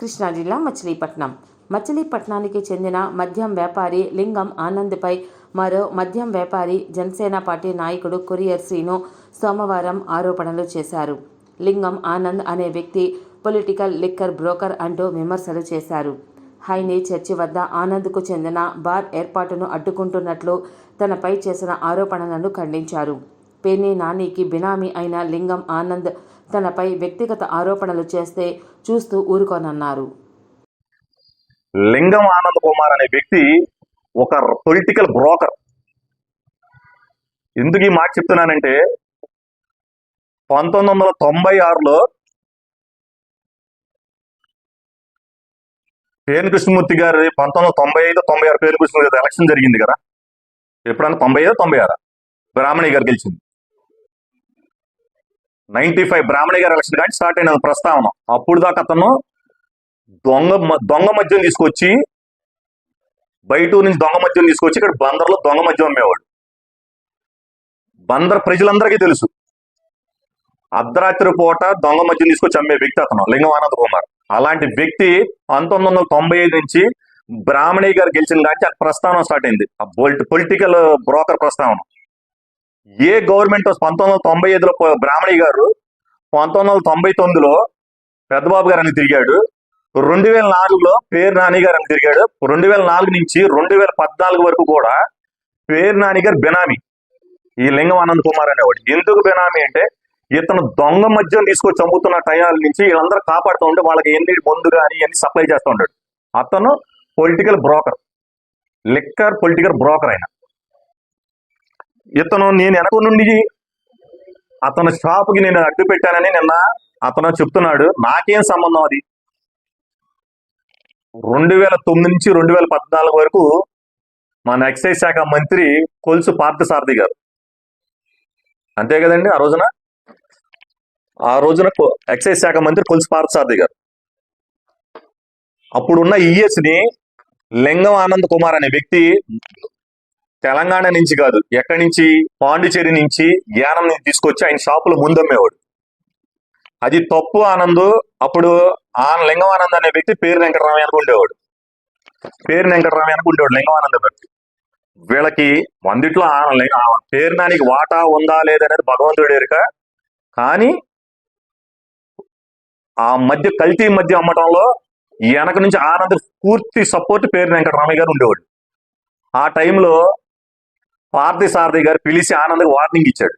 కృష్ణా జిల్లా మచిలీపట్నం. మచిలీపట్నానికి చెందిన మద్యం వ్యాపారి లింగం ఆనంద్పై మరో మద్యం వ్యాపారి జనసేన పార్టీ నాయకుడు కొరియర్ శ్రీను సోమవారం ఆరోపణలు చేశారు. లింగం ఆనంద్ అనే వ్యక్తి పొలిటికల్ లిక్కర్ బ్రోకర్ అంటూ విమర్శలు చేశారు. హైనీ చర్చి వద్ద ఆనంద్కు చెందిన బార్ ఏర్పాటును అడ్డుకుంటున్నట్లు తనపై చేసిన ఆరోపణలను ఖండించారు. పేర్ని నానికి బినామీ అయిన లింగం ఆనంద్ తనపై వ్యక్తిగత ఆరోపణలు చేస్తే చూస్తూ ఊరుకోనన్నారు. లింగం ఆనంద్ కుమార్ అనే వ్యక్తి ఒక పొలిటికల్ బ్రోకర్. ఎందుకు ఈ మాట చెప్తున్నానంటే పంతొమ్మిది వందల తొంభై ఆరులో పేరు కృష్ణమూర్తి గారి పంతొమ్మిది వందల తొంభై ఐదు తొంభై ఆరు పేరు కృష్ణమూర్తి గారి ఎలక్షన్ జరిగింది కదా. ఎప్పుడన్నా తొంభై ఐదు తొంభై ఆరు? బ్రాహ్మణి గారు గెలిచింది. నైన్టీ ఫైవ్ బ్రాహ్మణి గారి ఎలక్షన్ కానీ స్టార్ట్ అయిన ప్రస్తావన. అప్పుడు దాకా అతను దొంగ దొంగ మద్యం తీసుకొచ్చి బయట నుంచి దొంగ మద్యం తీసుకొచ్చి ఇక్కడ బందర్లో దొంగ మద్యం అమ్మేవాడు. బందర్ ప్రజలందరికీ తెలుసు. అర్ధరాత్రి పూట దొంగ మద్యం తీసుకొచ్చి అమ్మే వ్యక్తి అతను లింగం ఆనంద్ కుమార్. అలాంటి వ్యక్తి పంతొమ్మిది వందల తొంభై ఐదు నుంచి బ్రాహ్మణి గారు గెలిచిన దానికి ఆ ప్రస్థానం స్టార్ట్ అయింది. ఆ పొలిటికల్ బ్రోకర్ ప్రస్థానం ఏ గవర్నమెంట్ పంతొమ్మిది వందల తొంభై ఐదులో బ్రాహ్మణి గారు పంతొమ్మిది వందల తొంభై తొమ్మిదిలో పెద్దబాబు గారు అని తిరిగాడు. రెండు వేల నాలుగులో పేరు నాని గారు అని తిరిగాడు. రెండు వేల నాలుగు నుంచి రెండు వేల పద్నాలుగు వరకు కూడా పేరు నాని గారు బెనామీ. ఈ లింగం ఆనంద్ కుమార్ అనేవాడు. ఎందుకు బెనామీ అంటే ఇతను దొంగ మధ్యం తీసుకొచ్చి అమ్ముతున్న టయాల నుంచి వీళ్ళందరూ కాపాడుతూ ఉంటే వాళ్ళకి ఎన్ని మందు కానీ అన్ని సప్లై చేస్తూ ఉంటాడు అతను political broker liquor political broker ఆయన. ఇతను నేను వెనక నుండి అతను షాప్కి నేను అడ్డు పెట్టానని నిన్న అతను చెప్తున్నాడు. నాకేం సంబంధం అది? రెండు వేల తొమ్మిది నుంచి రెండు వేల పద్నాలుగు వరకు మన ఎక్సైజ్ శాఖ మంత్రి కొలుసు పార్థసారథి గారు. అంతే కదండి ఆ రోజున? ఆ రోజున కొ- ఎక్సైజ్ శాఖ మంత్రి కొలుసు పార్థసారథి గారు. అప్పుడున్న ఈఎస్ని లింగం ఆనంద్ కుమార్ అనే వ్యక్తి తెలంగాణ నుంచి కాదు ఎక్కడి నుంచి? పాండిచేరి నుంచి జ్ఞానం తీసుకొచ్చి ఆయన షాపులో ముందమ్మేవాడు. అది తప్పు ఆనందు అప్పుడు ఆ లింగం అనే వ్యక్తి పేరు వెంకటరామయ్య అనుకుండేవాడు పేరు వెంకటరామయ్య అనుకుండేవాడు లింగమానంద వ్యక్తి. వీళ్ళకి వందిట్లో ఆ లింగ- పేరు నానికి వాటా ఉందా లేదనేది భగవంతుడు ఎరుక. కానీ ఆ మధ్య కల్తీ మధ్య అమ్మటంలో వెనక నుంచి ఆనంద్ పూర్తి సపోర్ట్ పేరు వెంకటరామయ్య గారు ఉండేవాడు. ఆ టైంలో పార్థి సారథి గారు పిలిచి ఆనంద్ వార్నింగ్ ఇచ్చాడు.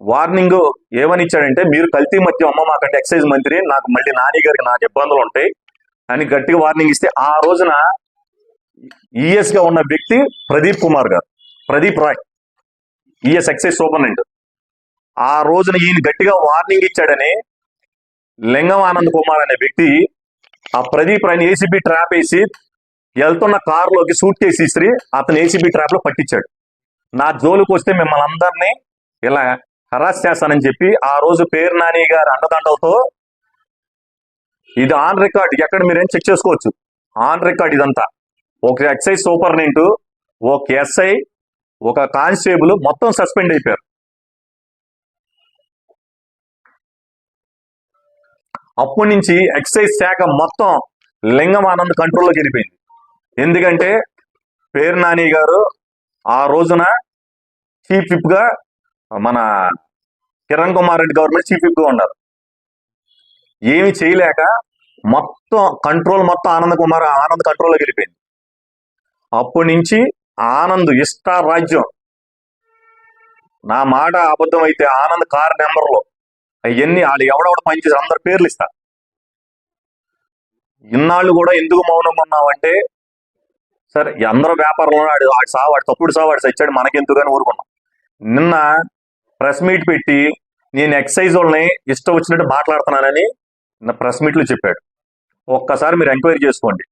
వార్నింగ్ ఏమని ఇచ్చాడంటే మీరు కల్తీ మధ్య అమ్మ మాకంటే ఎక్సైజ్ మంత్రి నాకు మళ్ళీ నాని గారికి నాకు ఇబ్బందులు ఉంటాయి. అని గట్టిగా వార్నింగ్ ఇస్తే ఆ రోజున ఈఎస్గా ఉన్న వ్యక్తి Pradeep Kumar garu Pradeep Rai ES excise superintendent ఆ రోజున ఈయన గట్టిగా వార్నింగ్ ఇచ్చాడని లింగం ఆనంద్ కుమార్ అనే వ్యక్తి ఆ ప్రదీప్ రాయ్ని ఏసీబీ ట్రాప్ వేసి వెళ్తున్న కారులోకి సూట్ కేసు ఇసిరి అతను ఏసీబీ ట్రాప్లో పట్టించాడు. నా జోలుకు వస్తే మిమ్మల్ని అందరినీ ఇలా హరాస్ చేస్తానని చెప్పి ఆ రోజు పేరు నాని గారి అండదండలతో ఇది ఆన్ రికార్డ్ ఎక్కడ మీరేం చెక్ చేసుకోవచ్చు? ఆన్ రికార్డ్ ఇదంతా. ఒక ఎక్సైజ్ సూపరింటెండెంట్ ఒక ఎస్ఐ ఒక కానిస్టేబుల్ మొత్తం సస్పెండ్ అయిపోయారు. అప్పటి నుంచి ఎక్సైజ్ శాఖ మొత్తం లింగం ఆనంద్ కంట్రోల్లోకి వెళ్ళిపోయింది ఎందుకంటే పేరు నాని గారు ఆ రోజున చీఫ్ విప్గా మన కిరణ్ కుమార్ రెడ్డి గవర్నమెంట్ చీఫ్ విప్గా ఉన్నారు. ఏమి చేయలేక మొత్తం కంట్రోల్ మొత్తం ఆనంద్ కుమార్ ఆనంద్ కంట్రోల్లోకి వెళ్ళిపోయింది. అప్పటి నుంచి ఆనంద్ ఇష్ట రాజ్యం. నా మాట అబద్ధం అయితే ఆనంద్ కార్ నెంబర్లో అవన్నీ వాళ్ళు ఎవడెవడ పనిచేసి అందరి పేర్లు ఇస్తా. ఇన్నాళ్ళు కూడా ఎందుకు మౌనంగా ఉన్నామంటే సరే అందరూ వ్యాపారంలో ఆడు వాడు సా వాడు తప్పుడు సా వాడు సచ్చాడు మనకెందుకని ఊరుకున్నాం. నిన్న ప్రెస్ మీట్ పెట్టి నేను ఎక్సైజ్ వాళ్ళని ఇష్టం వచ్చినట్టు మాట్లాడుతున్నానని ప్రెస్ మీట్లో చెప్పాడు. ఒక్కసారి మీరు ఎంక్వైరీ చేసుకోండి.